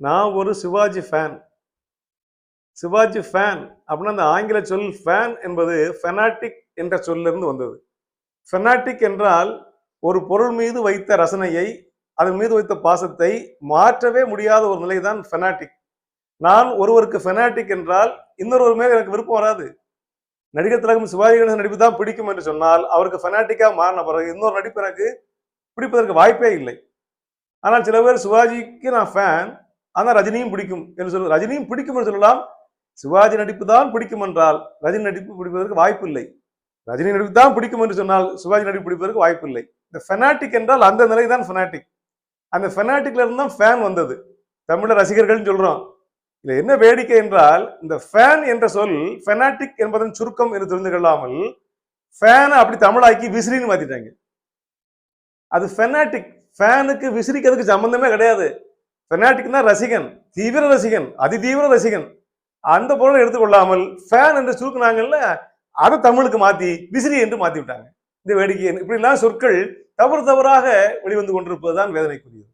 நான் ஒரு Sivaji fan Sivaji fan அப்படின்னா அந்த ஆங்கில சொல் ஃபேன் என்பது ஃபெனாட்டிக் என்ற சொல்லிருந்து வந்தது. ஃபெனாட்டிக் என்றால் ஒரு பொருள் மீது வைத்த ரசனையை அதன் மீது வைத்த பாசத்தை மாற்றவே முடியாத ஒரு நிலை தான் ஃபெனாட்டிக் நான் ஒருவருக்கு ஃபெனாட்டிக் என்றால் இன்னொரு மேல் எனக்கு விருப்பம் வராது. நடிகர் திலகம் சிவாஜி கணேசன் நடிப்பு தான் பிடிக்கும் என்று சொன்னால் அவருக்கு ஃபெனாட்டிக்காக மாறின பிறகு இன்னொரு நடிப்பு எனக்கு பிடிப்பதற்கு வாய்ப்பே இல்லை. ஆனால் சில பேர் சிவாஜிக்கு நான் ஃபேன் ஆனால் ரஜினியும் பிடிக்கும் என்று சொல்ல ரஜினியும் பிடிக்கும் என்று சொல்லலாம். சிவாஜி நடிப்பு தான் பிடிக்கும் என்றால் ரஜினி நடிப்பு பிடிப்பதற்கு வாய்ப்பு இல்லை. ரஜினி நடிப்பு தான் பிடிக்கும் என்று சொன்னால் சிவாஜி நடிப்பு பிடிப்பதற்கு வாய்ப்பு இல்லை. இந்த ஃபெனாட்டிக் என்றால் அந்த நிலை தான் ஃபெனாட்டிக் அந்த ஃபெனாட்டிக்ல இருந்து தான் ஃபேன் வந்தது. தமிழ ரசிகர்கள்னு சொல்றோம். இல்லை என்ன வேடிக்கை என்றால் இந்த ஃபேன் என்ற சொல் ஃபெனாட்டிக் என்பதன் சுருக்கம் என்று தெரிந்து கொள்ளாமல் ஃபேனை அப்படி தமிழாக்கி விசிறின்னு மாத்திட்டாங்க. அது ஃபெனாட்டிக் ஃபேனுக்கு விசிறிக்கிறதுக்கு சம்பந்தமே கிடையாது. ஃபெனாட்டிக்னா ரசிகன் தீவிர ரசிகன் அதிதீவிர ரசிகன். அந்த பொருளை எடுத்துக்கொள்ளாமல் ஃபேன் என்று சுருக்குனாங்கல்ல அதை தமிழுக்கு மாத்தி விசிறி என்று மாத்தி விட்டாங்க. இந்த வேடிக்கை இப்படிலாம் சொற்கள் தவறு தவறாக வெளிவந்து கொண்டிருப்பதுதான் வேதனைக்குரியது.